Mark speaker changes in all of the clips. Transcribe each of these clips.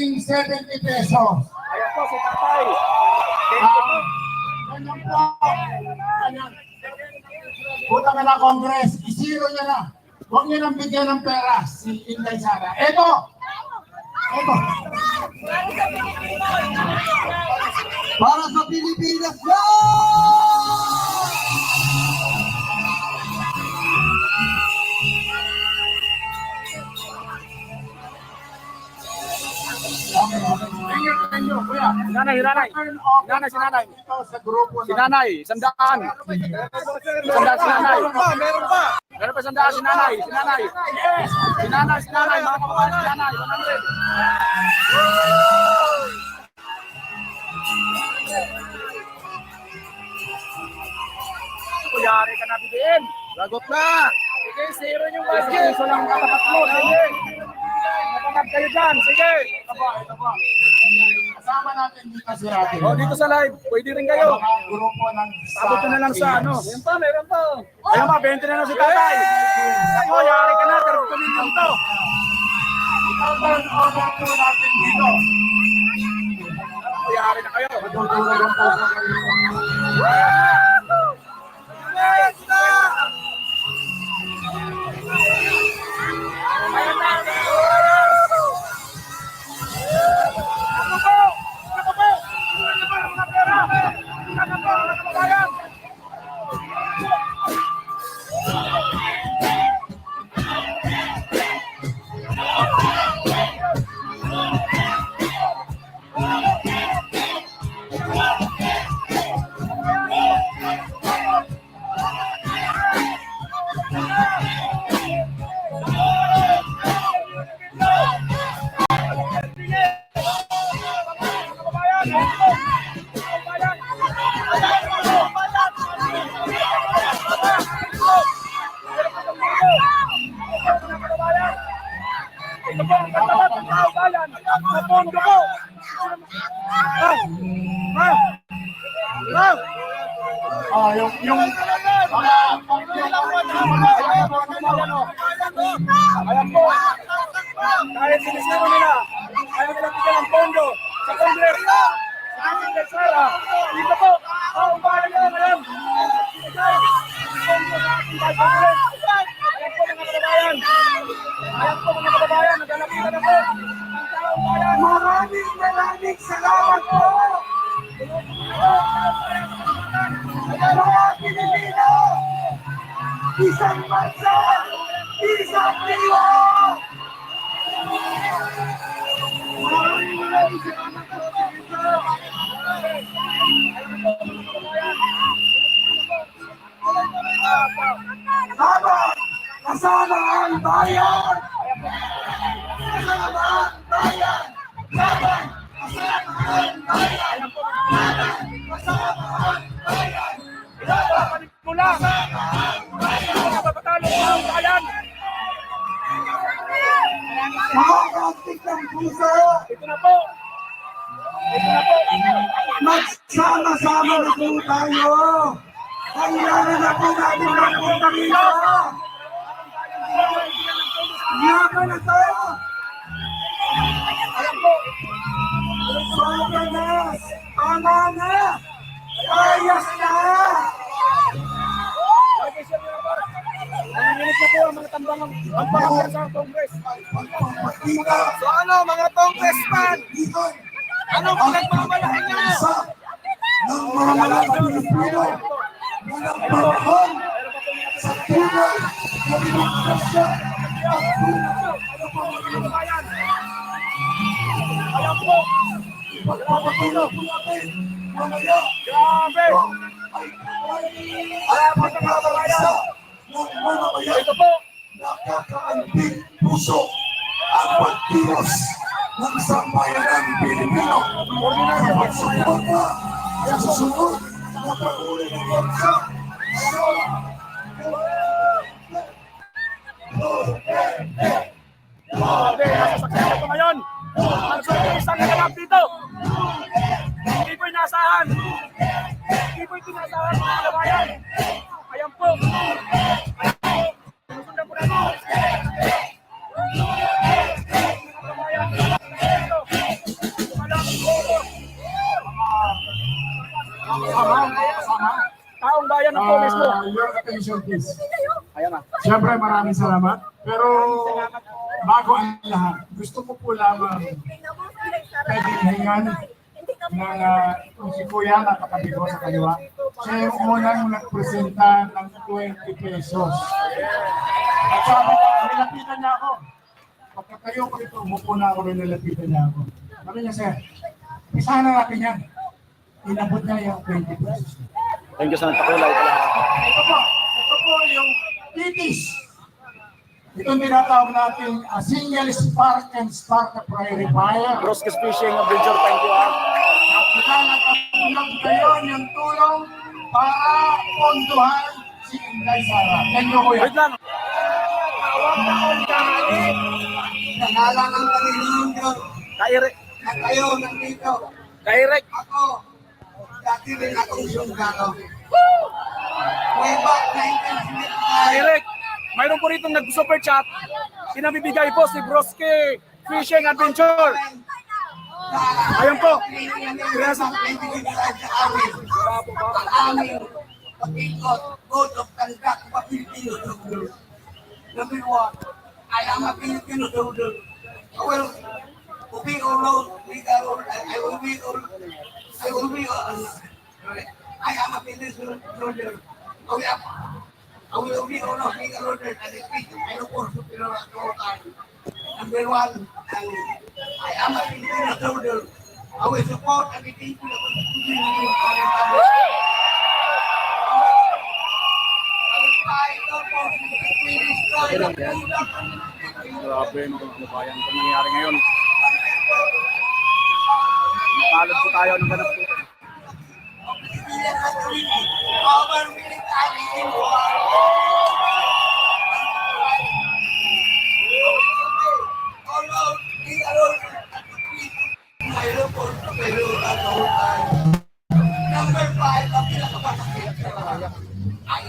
Speaker 1: naging 70 pesos.
Speaker 2: Ayan po si tatay. Po.
Speaker 1: Ganyan po. Ganyan. Punta ka na Congress, isiro niya na. Huwag niya nang bigyan ng pera si Inday Sara. Eto! Eto!
Speaker 3: Para sa Pilipinas yan!
Speaker 1: Tingnan ninyo,
Speaker 2: Nanay, nanay. Nanay, si nanay. Si nanay, sandaan. Sandaan si nanay.
Speaker 3: Meron pa!
Speaker 2: Meron pa sandaan si nanay, si nanay. Si nanay, si nanay, mga kababayan, si nanay. 100. Kuyari ka na bigyan.
Speaker 3: Lagot na!
Speaker 2: Sige, zero yung basket. Iso lang katapat mo. Sige. Napangat kayo dyan. Sige.
Speaker 1: Po, ito po. Kasama natin dito si Ate.
Speaker 2: O, dito sa live. Pwede rin kayo.
Speaker 1: Mga grupo ng
Speaker 2: Sabot ko na lang sa ano. Yan pa, meron pa. Ayun pa, 20 na lang si tatay. Ako, yari ka na. Pero million to.
Speaker 1: Turn over po natin dito.
Speaker 2: Yari na kayo.
Speaker 1: Matutulog ang puso kayo.
Speaker 2: Ko. Ah! Ah! Ah!
Speaker 1: Ah, yung, yung,
Speaker 2: Ayan po. Kahit sinisiro nila, ayaw nila bigyan ng pondo sa Congress. Sa Congress, Sara. Dito po, ang bayan nila ngayon. Pondo sa ating Congress. Ayan po mga kababayan. Ayan po mga kababayan, nagalapitan na
Speaker 3: Maraming maraming salamat po! Mga Pilipino! Isang bansa! Isang diwa! Maraming maraming salamat po! Habang kasama ang bayan! Kasama ang bayan! Ang bayan! Kasama ang bayan!
Speaker 2: Mula. Papatalo ng
Speaker 3: puso!
Speaker 2: Ito na po. Ito na po.
Speaker 3: Magsama-sama na po tayo! Kailangan na po natin magpunta dito! Yaman na tayo! Na! Na!
Speaker 2: Siya mga par. Nanginginig na po ang mga tambang ang pagpapakita sa Congress. Ano mga congressman? Anong pinagmamalahan niyo?
Speaker 3: sa ng mga malaking Pilipino walang panahon sa tunay na demokrasya at
Speaker 2: Bayan. Ayan po.
Speaker 3: pagpapatuloy po
Speaker 2: Grabe.
Speaker 3: ay pagkakaisa ng mamamayan
Speaker 2: Ito po.
Speaker 3: nakakaanting puso ang pagkilos ng sambayanang Pilipino na magsuporta sa susunod ng.
Speaker 1: Attention please.
Speaker 2: Ayan na.
Speaker 1: Siyempre maraming salamat. Pero bago ang lahat, gusto ko po lamang pwedeng hingan ng uh, si Kuya na katabi ko sa kaliwa. Siya yung unang nagpresenta ng 20 pesos. At sabi niya, nilapitan niya ako. Pagkatayo ko ito, umupo na ako rin nilapitan niya ako. Sabi niya, sir, isahan na natin yan. Inabot niya yung 20 pesos.
Speaker 2: Thank you sa nagpakulay.
Speaker 1: Ito po, ito po yung titis. Ito ang tinatawag natin a single spark and spark prairie fire.
Speaker 2: Rosques Fishing Adventure, thank you ah.
Speaker 1: At nagkakatulog kayo ng tulong para ponduhan si Inday Sara. Thank you, Kuya.
Speaker 2: Wait lang.
Speaker 4: Nangala ng Panginoon Diyos
Speaker 2: Kairek.
Speaker 4: na kayo nandito.
Speaker 2: Kairek.
Speaker 4: Ako, dati rin akong sundalo. Way back 1975.
Speaker 2: Kairek. Mayroon po rito nag-super chat. Pinabibigay po si Broski Fishing Adventure. Ayun po.
Speaker 4: Kaya sa pinibigay sa amin. Ang aming pag-ikot, code of conduct pa Pilipino soldier. Number one, I am a Filipino soldier. I will be alone, be alone, I will be alone, I will be alone. I am a Filipino soldier. I will, I will be alone, be alone, and speak, I don't want to be all times. Number one, and I am a Filipino soldier. I will support and be people of the freedom
Speaker 2: Grabe mga kababayan. Ito nangyayari ngayon. Napalad po tayo ng ganap.
Speaker 4: I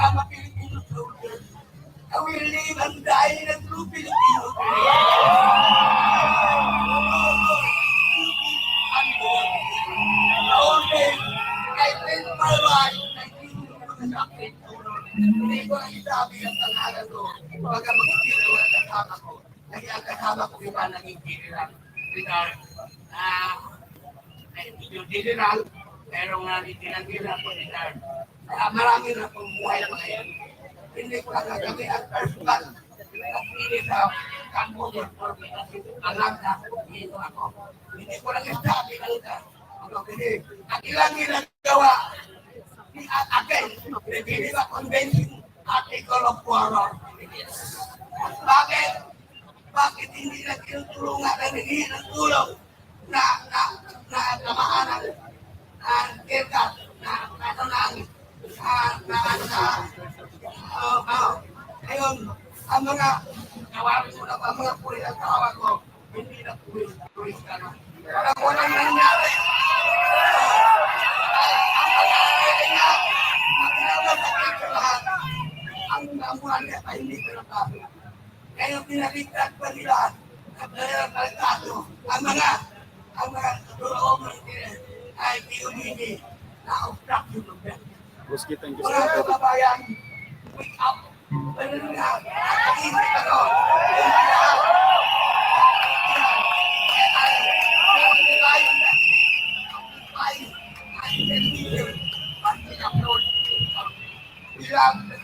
Speaker 4: am a Filipino soldier. I will live and die in a true Filipino. Baga magkikita ang kasama ko. Kasi ang kasama ko iba naging general. General. Ah, yung general, pero nga lieutenant general ko general. Kaya marami na pong buhay na mga yan. Hindi ko lang kami at personal. Nagpili sa kampo ng Torbe kasi alam na dito ako. Hindi ko lang isabi lang kasi, ang ilang ginagawa Aken, pinipili sa convention, of war of Philippines. Bakit? Bakit hindi na tinutulungan na hindi ng tulong na na na tamaan ng ng kirkat na ano ng na na na oh. Ngayon, ang mga tawagin mo na ang mga pulis ang tawag ko, hindi na pulis, pulis ka na. Parang walang nangyari. Ang namuhan niya ay hindi ko nakasok. Ngayon pinaligtad pa nila at dahil kaligtado ang mga ang mga tulong ay pinumili na obstruction of justice.
Speaker 2: Broski, thank you
Speaker 4: Mga kababayan, wake up. Ano nga, nakaisip ako. Yung mga You